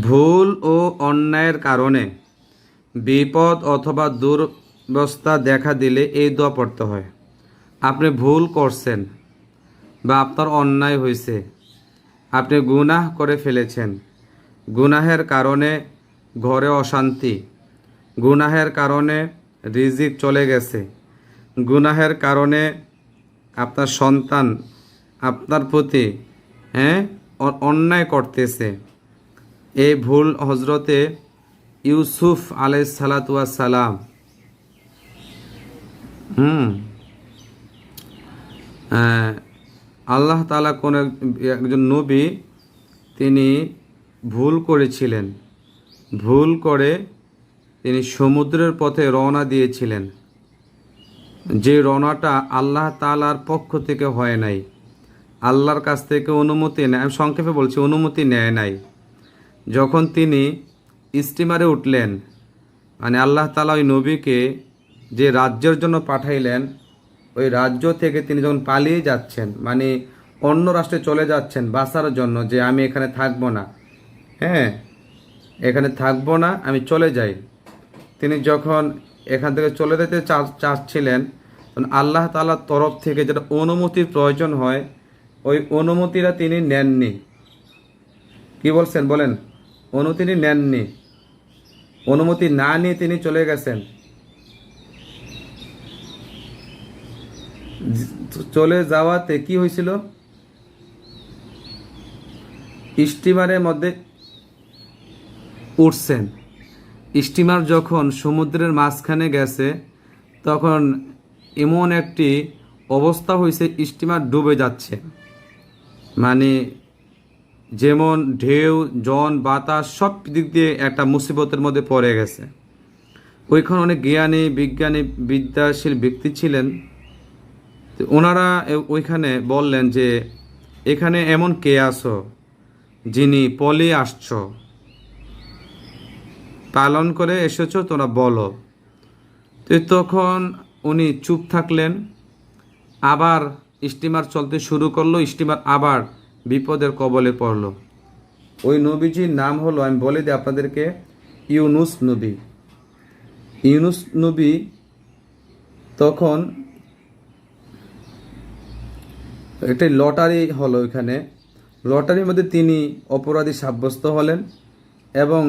ভুল ও অন্যায়ের কারণে বিপদ অথবা দুরবস্থা দেখা দিলে এই দোয়া পড়তে হয়। আপনি ভুল করছেন বা আপনার অন্যায় হয়েছে। আপনি গুনাহ করে ফেলেছেন। গুনাহের কারণে ঘরে অশান্তি। গুনাহের কারণে রিজিক চলে গেছে। গুনাহের কারণে আপনার সন্তান আপনার প্রতি হ্যাঁ অন্যায় করতেছে। এই ভুল হজরতে ইউসুফ আলাই সালাম। হুম। আল্লাহ তালা কোন এক- একজন নবী তিনি ভুল করেছিলেন। ভুল করে তিনি সমুদ্রের পথে রওনা দিয়েছিলেন। যে রওনাটা আল্লাহ তালার পক্ষ থেকে হয় নাই। আল্লাহর কাছ থেকে অনুমতি নেয়, আমি সংক্ষেপে বলছি, অনুমতি নেয় নাই। যখন তিনি স্টিমারে উঠলেন মানে আল্লাহ তালা ওই নবীকে যে রাজ্যের জন্য পাঠাইলেন, ওই রাজ্য থেকে তিনি যখন পালিয়ে যাচ্ছেন মানে অন্য রাষ্ট্রে চলে যাচ্ছেন বাঁচার জন্য যে আমি এখানে থাকব না হ্যাঁ এখানে থাকব না, আমি চলে যাই। তিনি যখন এখান থেকে চলে যেতে চাচ্ছিলেন, তখন আল্লাহ তালার তরফ থেকে যেটা অনুমতির প্রয়োজন হয়, ওই অনুমতিটা তিনি নেননি। কি বলছেন বলেন? অনুমতি নেননি। অনুমতি না নিয়ে তিনি চলে গেছেন। চলে যাওয়াতে কি হয়েছিল? স্টিমারের মধ্যে উঠছেন। স্টিমার যখন সমুদ্রের মাঝখানে গেছে, তখন এমন একটি অবস্থা হয়েছে, স্টিমার ডুবে যাচ্ছে। মানে যেমন ঢেউ, জন, বাতাস, সব দিক দিয়ে একটা মুসিবতের মধ্যে পড়ে গেছে। ওইখানে অনেক জ্ঞানী, বিজ্ঞানী, বিদ্যাশীল ব্যক্তি ছিলেন। ওনারা ওইখানে বললেন যে, এখানে এমন কে আসো যিনি পলি আসছো? পালন করে এসেছ, তোমরা বলো। তো তখন উনি চুপ থাকলেন। আবার স্টিমার চলতে শুরু করল। স্টিমার আবার বিপদের কবলে পড়ল। ওই নবীজির নাম হলো, আমি বলে দিই আপনাদেরকে, ইউনুস নবী। ইউনুস নবী তখন একটি লটারি হলো ওইখানে। লটারির মধ্যে তিনি অপরাধী সাব্যস্ত হলেন এবং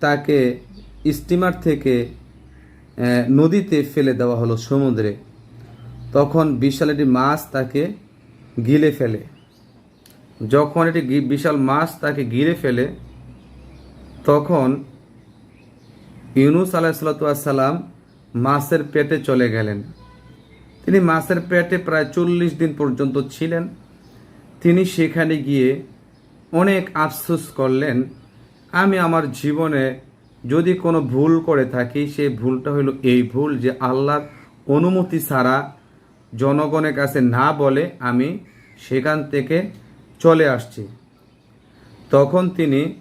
তাকে স্টিমার থেকে নদীতে ফেলে দেওয়া হলো সমুদ্রে। তখন বিশাল একটি মাছ তাকে গিলে ফেলে। যখন একটি গি- বিশাল মাছ তাকে গিরে ফেলে, তখন ইউনুস আলাহিসাল্লাম মাছের পেটে চলে গেলেন। তিনি মাছের পেটে প্রায় চল্লিশ দিন পর্যন্ত ছিলেন। তিনি সেখানে গিয়ে অনেক আফসোস করলেন, আমি আমার জীবনে যদি কোনো ভুল করে থাকি, সেই ভুলটা হলো এই ভুল যে আল্লাহর অনুমতি ছাড়া জনগণের কাছে না বলে আমি সেখান থেকে চলে আসছে। তখন তিনি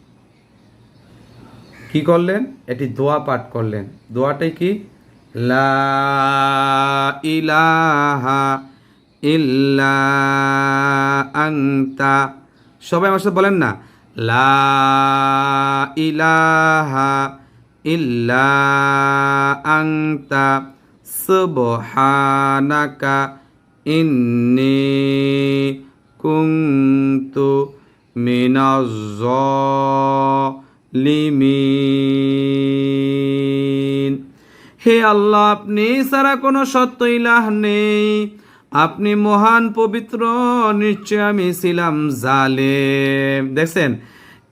কি করলেন? এটি দোয়া পাঠ করলেন। দোয়াটাই কি? লা ইলাহা সবাই আমার সাথে বলেন না। লা ইলাহা সুবহানাকা ইন্নি কুনতু মিনাজ লিমিন হে আল্লাহ, আপনি ছাড়া কোনো সত্য ইলাহ নেই। আপনি মহান, পবিত্র, নিশ্চয় আমি ছিলাম জালেম। দেখছেন?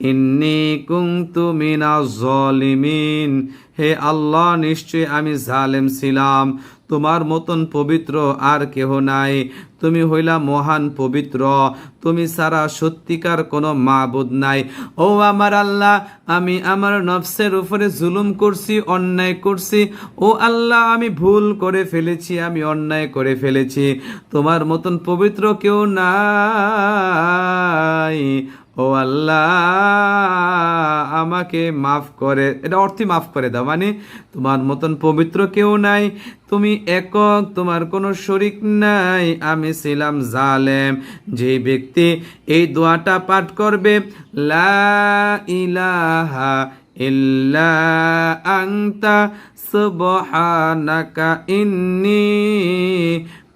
ইন্নি কুংতু মিনা জলিমিন হে আল্লাহ, নিশ্চয় আমি জালেম ছিলাম। তোমার মতন পবিত্র আর কেহ নাই। তুমি হইলা মহান পবিত্র। তুমি সারা সত্যিকার কোনো মাবুদ নাই। ও আমার আল্লাহ, আমি আমার নফসের উপরে জুলুম করছি, অন্যায় করছি। ও আল্লাহ, আমি ভুল করে ফেলেছি, আমি অন্যায় করে ফেলেছি। তোমার মতন পবিত্র কেউ নাই। ও আল্লাহ, আমাকে মাফ করে, এটা অর্থে মাফ করে দাও মানে তোমার মতন পবিত্র কেউ নাই, তুমি একক, তোমার কোনো শরিক নাই, আমি ছিলাম জালেম, যে ব্যক্তি এই দোয়াটা পাঠ করবে, লা ইলাহা ইল্লা আংতা সুবহানাকা ইন্নী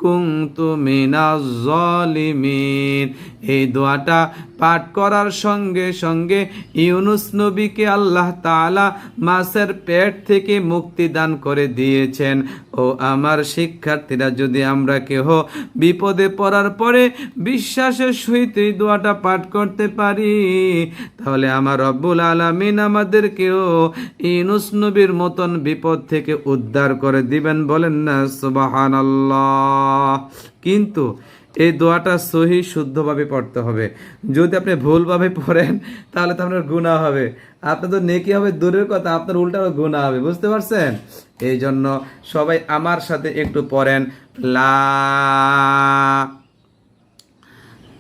কুনতু মিনাজ জালিমিন। এই দোয়াটা পাঠ করার সঙ্গে সঙ্গে ইউনুস নবীকে আল্লাহ তাআলা মাছের পেট থেকে মুক্তি দান করে দিয়েছেন। ও আমার শিক্ষার্থীরা, যদি আমরা কেহ বিপদে পড়ার পরে বিশ্বাসের সহিত এই দোয়াটা পাঠ করতে পারি, তাহলে আমার রব্বুল আলামিন আমাদেরকেও ইউনুস নবীর মতন বিপদ থেকে উদ্ধার করে দিবেন বলেন না? সুবহানাল্লাহ। কিন্তু এই দোয়াটা সহি শুদ্ধভাবে পড়তে হবে। যদি আপনি ভুলভাবে পড়েন, তাহলে তো আপনার গুণা হবে। আপনার তো নেকি হবে দূরের কথা, আপনার উল্টা গুণা হবে, বুঝতে পারছেন? এই জন্য সবাই আমার সাথে একটু পড়েন। লা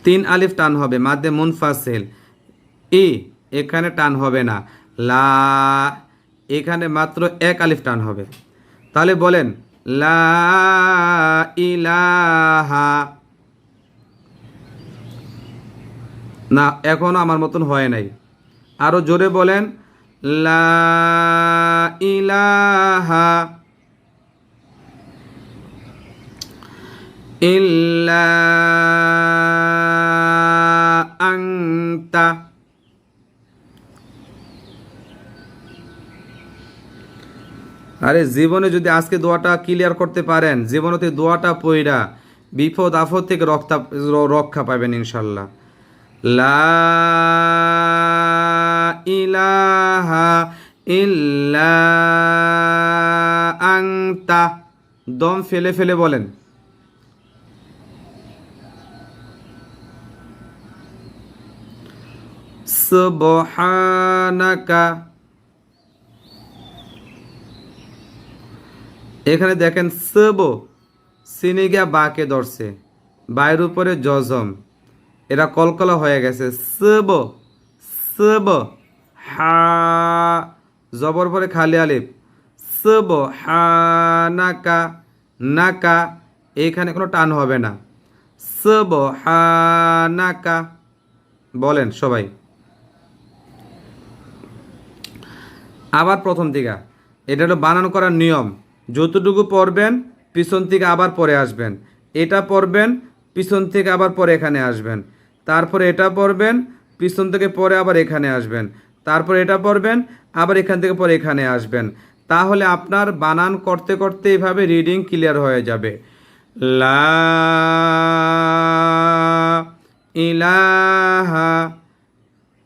তিন আলিফ টান হবে, মাধ্যে মুনফাসিল। ই, এখানে টান হবে না। লা, এখানে মাত্র এক আলিফ টান হবে। তাহলে বলেন, লা ইলাহা না, এখনও আমার মতন হয় নাই। আরও জোরে বলেন, লা ইলাহা আরে জীবনে যদি আজকে দোয়াটা ক্লিয়ার করতে পারেন, জীবনতে দোয়াটা পইরা বিপদ আফদ থেকে রক্ষা রক্ষা পাবেন ইনশাল্লাহ। আংতা দম ফেলে ফেলে বলেন। এখানে দেখেন সব সিনিগা বাকে ধরছে বায়ের উপরে জজম। এরা কলকলা হয়ে গেছে। সব সব, হা, জবর পরে খালি আলিফ। সব, হা নাকা নাকা এখানে কোনো টান হবে না। সব, হা নাকা বলেন সবাই। আবার প্রথম দিকা। এটা হলো বানান করার নিয়ম। যতটুকু পড়বেন, পিছন থেকে আবার পরে আসবেন। এটা পড়বেন, পিছন থেকে আবার পরে এখানে আসবেন। তারপরে এটা পড়বেন, পিছন থেকে পরে আবার এখানে আসবেন। তারপর এটা পড়বেন, আবার এখান থেকে পরে এখানে আসবেন। তাহলে আপনার বানান করতে করতে এভাবে রিডিং ক্লিয়ার হয়ে যাবে। লা ইলাহা।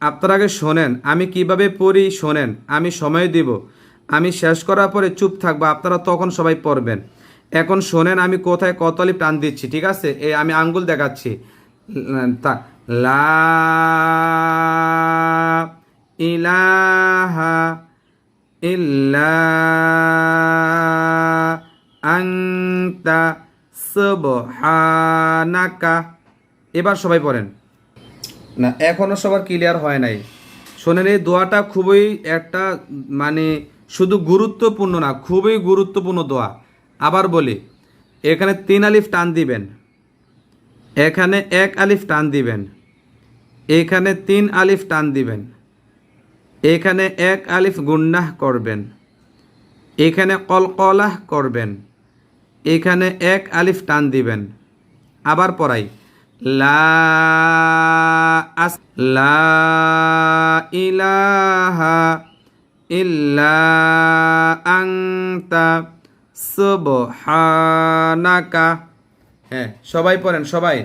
আপনারা আগে শোনেন, আমি কীভাবে পড়ি শোনেন, আমি সময় দিব। আমি শেষ করার পরে চুপ থাকব, আপনারা তখন সবাই পড়বেন। এখন শোনেন, আমি কোথায় কতলি টান দিচ্ছি, ঠিক আছে? এই আমি আঙ্গুল দেখাচ্ছি। তা লা ইলাহা ইল্লা আংতা সুবহানাকা। এবার সবাই পড়েন। না, এখনও সবার ক্লিয়ার হয় নাই। শোনেন, এই দোয়াটা খুবই একটা মানে শুধু গুরুত্বপূর্ণ না, খুবই গুরুত্বপূর্ণ দোয়া। আবার বলি, এখানে তিন আলিফ টান দিবেন। এখানে এক আলিফ টান দিবেন। এখানে তিন আলিফ টান দিবেন। এখানে এক আলিফ গুন্নাহ করবেন। এখানে কলকলাহ করবেন। এখানে এক আলিফ টান দিবেন। আবার পড়াই। লা আস, লা ইলাহা হ্যাঁ সবাই পড়েন, সবাই।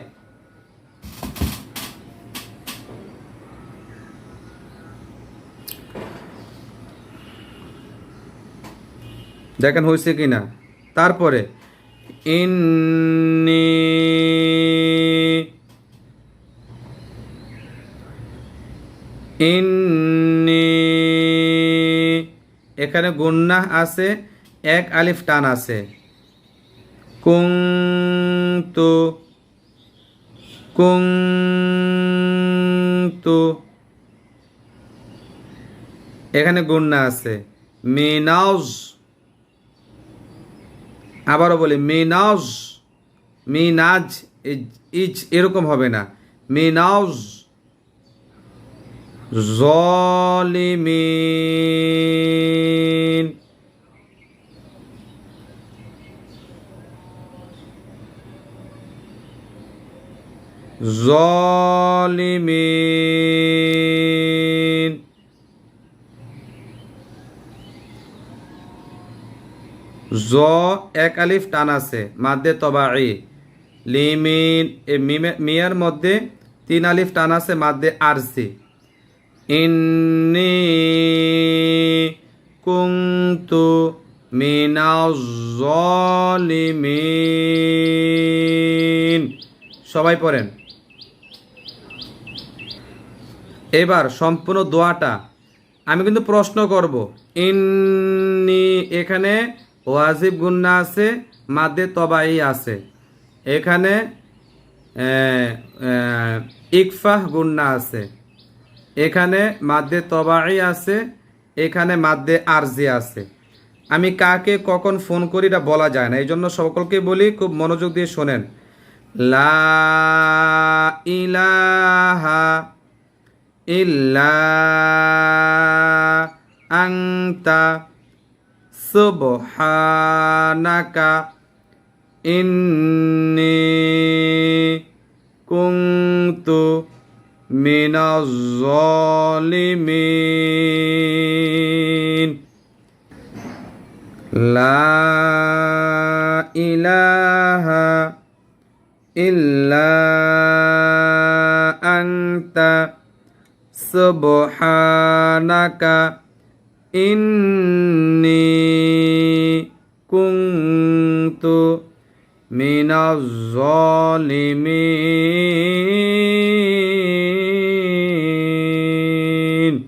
দেখেন হয়েছে কি না? তারপরে, ইন্নি ইন্নি এখানে গুন্নাহ আছে, এক আলিফ টান আছে। কুং তো কুং তো এখানে গুন্না আছে। মিনাউজ। আবারও বলি, মিনাউজ, মিনাজ, ইজ- এরকম হবে না। মিনাউজ। জলিমিন জলিমিন জ, এক আলিফ, টান আছে। মাদ্দে তবাই লিমিন, এ মিয়ার মধ্যে তিন আলিফ, টান আছে মাদ্দে আরসি। ইন্নি কুংতু মিনাজ সবাই পড়েন। এবার সম্পূর্ণ দোয়াটা আমি কিন্তু প্রশ্ন করব। ইন্নি এখানে ওয়াজিব গুন্না আছে মাদ্দে তবাই আছে। এখানে ইকফাহ গুন্না আছে। এখানে মাদ্দে তবাই আছে, এখানে মাদ্দে আরজি আছে। আমি কাকে কখন ফোন করি এটা বলা যায় না। এই জন্য সকলকে বলি, খুব মনোযোগ দিয়ে শোনেন। লা ইলাহা ইল্লা আংতা সুবহানাকা ইন্নি কুনতু মিনাজ জালিমিন লা ইলাহা ইল্লা আনতা সুবহানাকা ইন্নি কুনতু মিনাজ জালিমিন।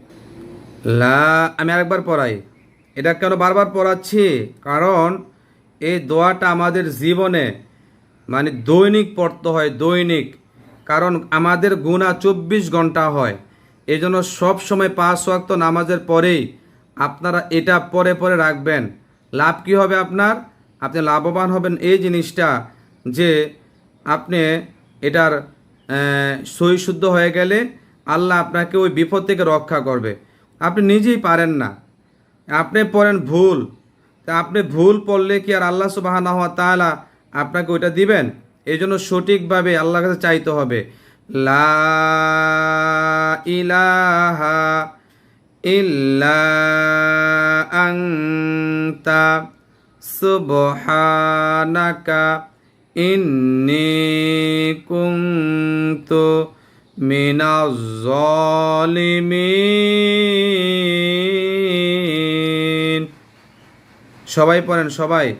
লা, আমি আরেকবার পড়াই। এটা কেন বারবার পড়াচ্ছি? কারণ এই দোয়াটা আমাদের জীবনে মানে দৈনিক পড়তে হয়, দৈনিক। কারণ আমাদের গুণা চব্বিশ ঘণ্টা হয়। এই জন্য সব সময় পাঁচ ওয়াক্ত নামাজের পরেই আপনারা এটা পরে পরে রাখবেন। লাভ কি হবে আপনার? আপনি লাভবান হবেন এই জিনিসটা যে আপনি এটার সই শুদ্ধ হয়ে গেলে আল্লাহ আপনাকে ওই বিপদ থেকে রক্ষা করবে। আপনি নিজেই পারেন না। আপনি পড়েন ভুল। তা আপনি ভুল পড়লে কি আর আল্লাহ সুবাহ তাআলা আপনাকে ওইটা দিবেন? এই জন্য সঠিকভাবে আল্লাহর কাছে চাইতে হবে। লা ইলাহা ইল্লা আংতা সুবহানাকা ইন্নি কুনতু সবাই পড়েন, সবাই।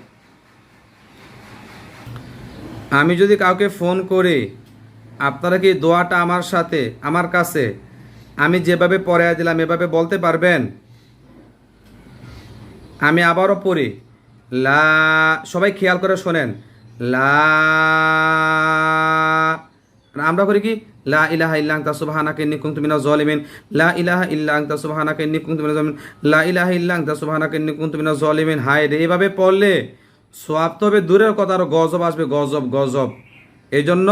আমি যদি কাউকে ফোন করি আপনারা কি দোয়াটা আমার সাথে, আমার কাছে? আমি যেভাবে পরে দিলাম, এভাবে বলতে পারবেন? আমি আবারও পড়ি। লা, সবাই খেয়াল করে শোনেন। লা, আমরা করি কি? লা ইলাহা ইল্লা আনতা সুবহানাকা ইন্নী কুনতু মিনাজ জালিমিন। লা ইলাহা ইল্লা আনতা সুবহানাকা ইন্নী কুনতু মিনাজ জালিমিন। লা ইলাহা ইল্লা আনতা সুবহানাকা ইন্নী কুনতু মিনাজ জালিমিন। হায় রে, এভাবে পড়লে সোয়াব তো হবে দূরের কথা, আরও গজব আসবে, গজব গজব। এই জন্য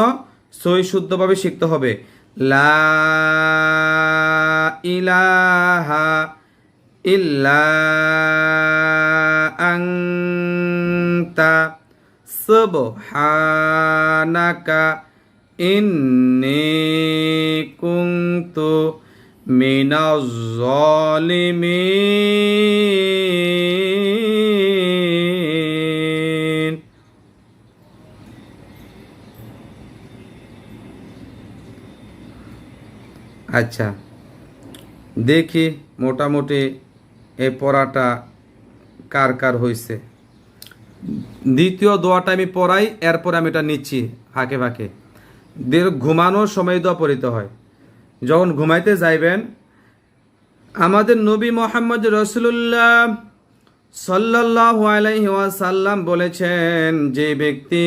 সই শুদ্ধভাবে শিখতে হবে। লা ইলাহা ইল্লা আংতা সুবহানাকা ইন্নি কুনতু মিনাজ জালিমিন আচ্ছা। দেখি মোটামুটি এই পড়াটা কার কার হয়েছে দ্বিতীয় দোয়াটা আমি পড়াই, এরপর আমি এটা নিচ্ছি ফাঁকে ফাঁকে। দিয়ে ঘুমানোর সময় দোয়া পড়িতে হয়। যখন ঘুমাইতে যাইবেন, আমাদের নবী মোহাম্মদ রসুল্লাহ সাল্লাহ আলাইসাল্লাম বলেছেন, যে ব্যক্তি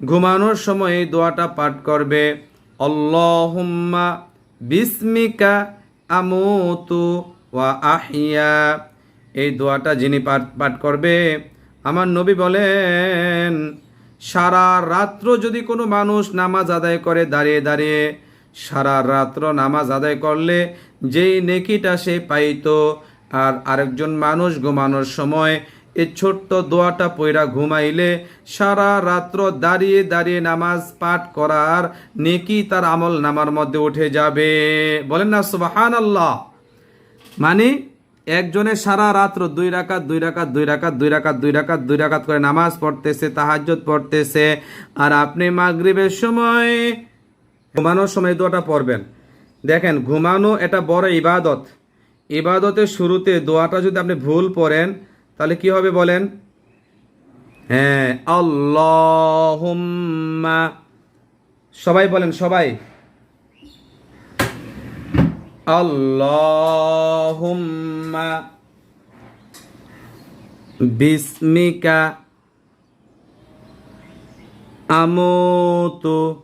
ঘুমানোর সময় দোয়াটা পাঠ করবে অল্লাহুম্মা বিস্মিকা আমুতু ওয়া আহিয়া। এই দোয়াটা যিনি পাঠ পাঠ করবে, আমার নবী বলেন, সারা রাত্র যদি কোনো মানুষ নামাজ আদায় করে দাঁড়িয়ে দাঁড়িয়ে, সারা রাত্র নামাজ আদায় করলে যেই নেকিটা সে পাইতো, আর আরেকজন মানুষ ঘুমানোর সময় এই ছোট্ট দোয়াটা পয়রা ঘুমাইলে সারা রাত্র দাঁড়িয়ে দাঁড়িয়ে নামাজ পাঠ করার নেকি তার আমল নামার মধ্যে উঠে যাবে। বলেন না সুবাহান আল্লাহ মানে একজনের সারা রাত্র দুই রাকাত দুই রাকাত দুই রাকাত দুই রাকাত দুই রাকাত দুই রাকাত করে নামাজ পড়তেছে, তাহাজ্জুদ পড়তেছে, আর আপনি মাগরিবের সময় ঘুমানোর সময় দোয়াটা পড়বেন। দেখেন, ঘুমানো এটা বড় ইবাদত। ইবাদতের শুরুতে দোয়াটা যদি আপনি ভুল পড়েন তাহলে কি হবে বলেন? হ্যাঁ আল্লাহুম্মা। সবাই বলেন সবাই। আল্লাহুম্মা। বিসমিকা। আমুতু।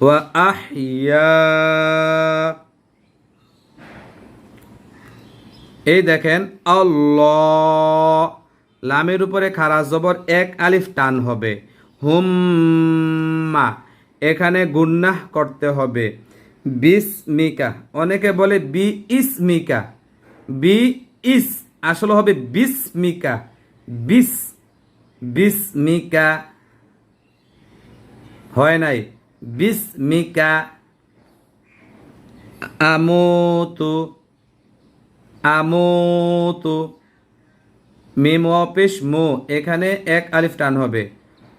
ওয়া আহইয়া। এই দেখেন, আল্লাহ। লামের উপরে খারাজ জবর এক আলিফ টান হবে। হুম্মা, এখানে গুন্নাহ করতে হবে। বিসমিকা, অনেকে বলে বি ইসমিকা বি ইস আসলে হবে বিসমিকা। বিস, বিসমিকা। হয় নাই। বিসমিকা। আমুতু আমুতু। মিম অপেশ মু। এখানে এক আলিফ টান হবে।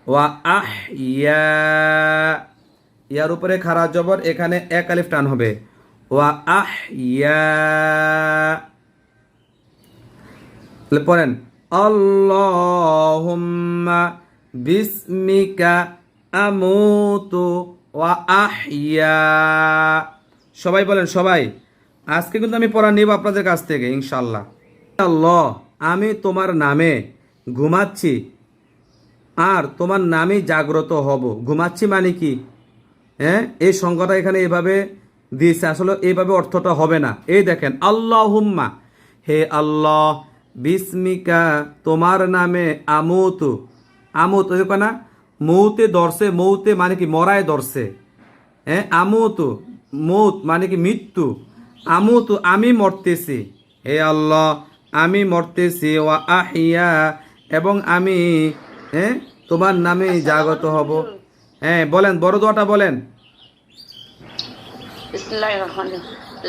ওয়া আহ ইয়া ইয়ার উপরে খারা জবর, এখানে এক আলিফ টান হবে। ওয়া আহ ইয়া পড়েন, আল্লাহুম্মা বিসমিকা আমুতু ওয়া আহইয়া। সবাই বলেন, সবাই। আজকে কিন্তু আমি পড়া নেব আপনাদের কাছ থেকে ইনশাল্লাহ আল্লাহ আমি তোমার নামে ঘুমাচ্ছি, আর তোমার নামে জাগ্রত হব। ঘুমাচ্ছি মানে কি? হ্যাঁ এই সংখ্যাটা এখানে এভাবে দিয়েছে, আসলে এইভাবে অর্থটা হবে না। এই দেখেন আল্লাহ হুম্মা হে আল্লাহ, বিস্মিকা, তোমার নামে আমুতু। আমুত ওই না? মৌতে দর্শে মৌতে মানে কি, মরায় দর্শে হ্যাঁ আমুতু, মৌত মানে কি, মৃত্যু। আমুতু আমি মরতেছি। হে আল্লাহ আমি মরতেছি। ও আহিয়া এবং আমি হ্যাঁ তোমার নামে জাগত হব। হ্যাঁ বলেন বড় দোয়াটা বলেন।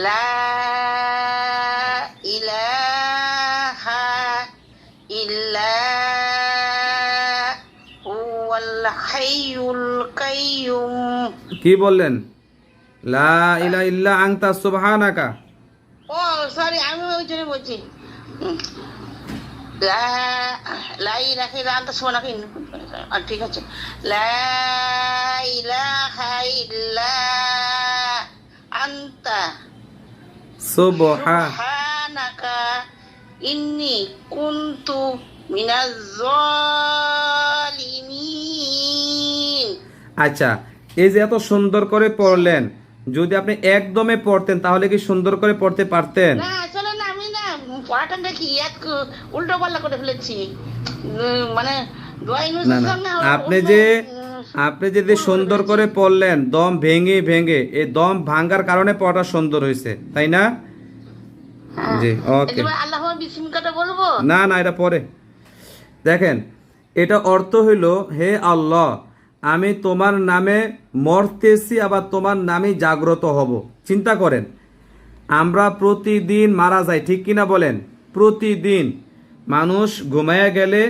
লা ইলাহা ইল্লা হুয়াল হাইয়ুল কাইয়ুম। কি বললেন? লা ইলা ইল্লা আংতা সুবহানাকা। ও সরি আমি ওই জন্য বলছি। লা লা ইলাহা ইল্লা সুবহানাকা। আহ, ঠিক আছে। লা ইলাহা ইল্লা আনতা সুবহা সুবহানাকা ইন্নি কুনতু মিনাজ জালিমিন আচ্ছা এই যে এত সুন্দর করে পড়লেন যদি আপনি একদমে পড়তেন তাহলে কি সুন্দর করে পড়তে পারতেন? না আসলে না আমি না পড়াটা দেখি এক উল্টো পাল্লা করে ফেলেছি। মানে না না আপনি যে আপনি যদি সুন্দর করে পড়লেন দম ভেঙে ভেঙে এই দম ভাঙ্গার কারণে পড়াটা সুন্দর হয়েছে তাই না? জি ওকে। না না এটা পরে। দেখেন এটা অর্থ হইল হে আল্লাহ আমি তোমার নামে মরতেছি, আবার তোমার নামে জাগ্রত হব। চিন্তা করেন, আমরা প্রতিদিন মারা যাই, ঠিক কিনা বলেন? প্রতিদিন। মানুষ ঘুমায়া গেলে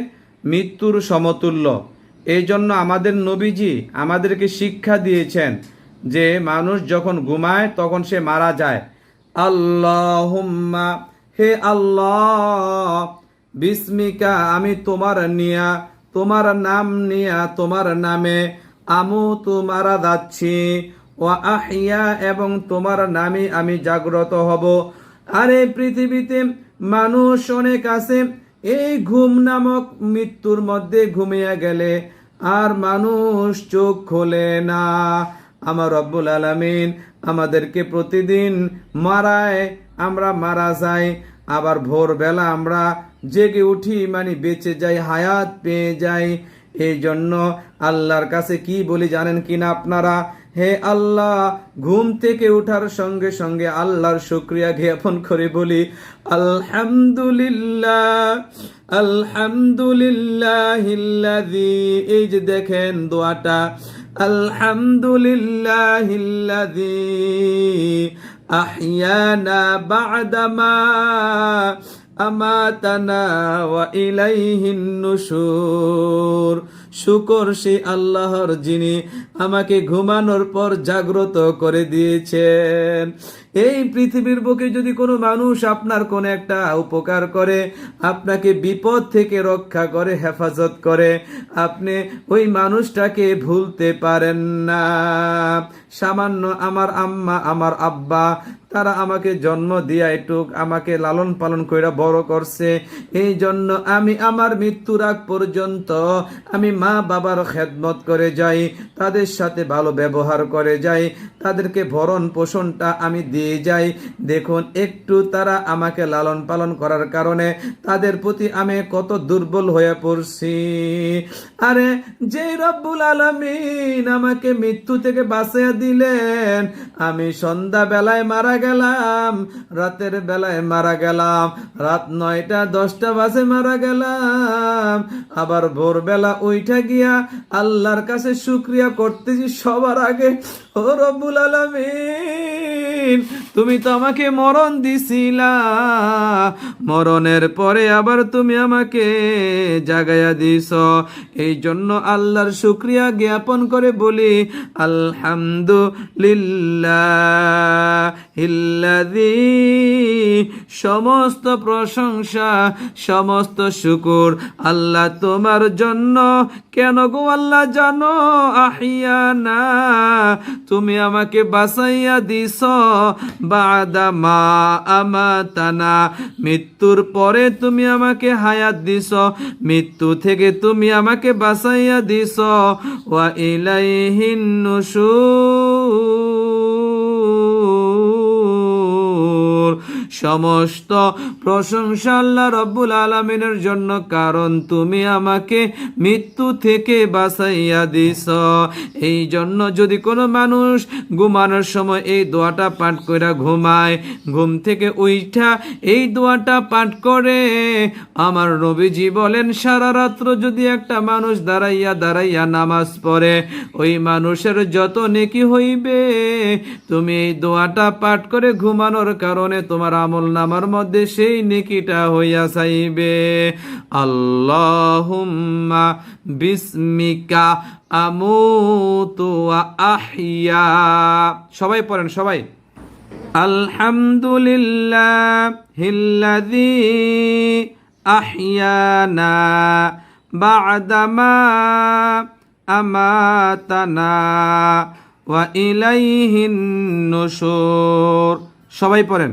মৃত্যুর সমতুল্য। এই জন্য আমাদের নবীজি আমাদেরকে শিক্ষা দিয়েছেন যে, মানুষ যখন ঘুমায়, তখন সে মারা যায়। আল্লাহুম্মা, হে আল্লাহ, বিস্মিকা, আমি তোমার নিয়া তোমার নাম নিয়া, তোমার নামে আমু তোমারা যাচ্ছি। ও আহিয়া এবং তোমার নামে আমি জাগ্রত হব। আর এই পৃথিবীতে মানুষ অনেক আছে, এই ঘুম নামক মৃত্যুর মধ্যে ঘুমিয়ে গেলে আর মানুষ চোখ খোলে না। আমার রব্বুল আলামিন আমাদেরকে প্রতিদিন মারায়, আমরা মারা যাই, আবার ভোরবেলা আমরা জেগে উঠি মানে বেঁচে যাই, হায়াত পেয়ে যাই। এই জন্য আল্লাহর কাছে কি বলি জানেন কিনা আপনারা? হে আল্লাহ, ঘুম থেকে ওঠার সঙ্গে সঙ্গে আল্লাহর শুক্রিয়া জ্ঞাপন করে বলি, আলহামদুলিল্লাহ আলহামদুলিল্লাহ এই যে দেখেন দোয়াটা আলহামদুলিল্লাহ আহিয়ানা বাদামা। শুকর আল্লাহর যিনি আমাকে ঘুমানোর পর জাগ্রত করে দিয়েছেন। এই পৃথিবীর বুকে যদি কোনো মানুষ আপনার কোন একটা উপকার করে, আপনাকে বিপদ থেকে রক্ষা করে, হেফাজত করে, আপনি ওই মানুষটাকে ভুলতে পারেন না। সামান্য আমার আম্মা, আমার আব্বা তারা আমাকে জন্ম দিয়া এটুক আমাকে লালন পালন কইরা বড় করছে। এই জন্য আমি আমার মৃত্যুর আগ পর্যন্ত আমি মা বাবার খেদমত করে যাই, তাদের সাথে ভালো ব্যবহার করে যাই, তাদেরকে ভরণ পোষণটা আমি দিয়ে যাই। দেখুন, একটু তারা আমাকে লালন পালন করার কারণে তাদের প্রতি আমি কত দুর্বল হয়ে পড়ছি। আরে, যে রব্বুল আলমিন আমাকে মৃত্যু থেকে বাঁচিয়ে দিলেন, আমি সন্ধ্যা বেলায় মারা গেলাম, রাতের বেলায় মারা গেলাম, রাত নয়টা, দশটা বাজে মারা গেলাম। আবার ভোরবেলা ওইটা গিয়া আল্লাহর কাছে শুক্রিয়া করতেছি সবার আগে। ও রব্বুল আলমিন, তুমি তো আমাকে মরণ দিছিলা। মরণের পরে আবার তুমি আমাকে জাগাইয়া দিছ। এই জন্য আল্লাহর শুক্রিয়া জ্ঞাপন করে বলি, আলহামদুলিল্লাহ। সমস্ত প্রশংসা, সমস্ত শুকুর। আল্লাহ তোমার জন্য। কেন গো আল্লাহ জানো? আহিয়া না তুমি আমাকে বাঁচাইয়া দিছ। বাদা মা আমাতানা, মৃত্যুর পরে তুমি আমাকে হায়াত দিছ। মৃত্যু থেকে তুমি আমাকে বাঁচাইয়া দিছ। ওয়া ইলাইহিন নুশুর সমস্ত প্রশংসা আল্লাহ রব্বুল আলমিনের জন্য, কারণ তুমি আমাকে মৃত্যু থেকে বাঁচাইয়া দিছ। এই জন্য যদি কোনো মানুষ ঘুমানোর সময় এই দোয়াটা পাঠ করে ঘুমায়, ঘুম থেকে উইঠা এই দোয়াটা পাঠ করে, আমার নবীজি বলেন, সারা রাত্র যদি একটা মানুষ দাঁড়াইয়া দাঁড়াইয়া নামাজ পড়ে, ওই মানুষের যত নেকি হইবে। তুমি এই দোয়াটা পাঠ করে ঘুমানোর কারণে তোমার আমল নামার মধ্যে সেই নেকিটা হইয়া চাইবে। আল্লাহুম্মা বিসমিকা আমুতু আহিয়া সবাই পড়েন, সবাই। আলহামদুলিল্লাহ হিল্লাযী আহিয়ানা বা'দামা আমাতানা ওয়া ইলাইহিন সবাই পড়েন।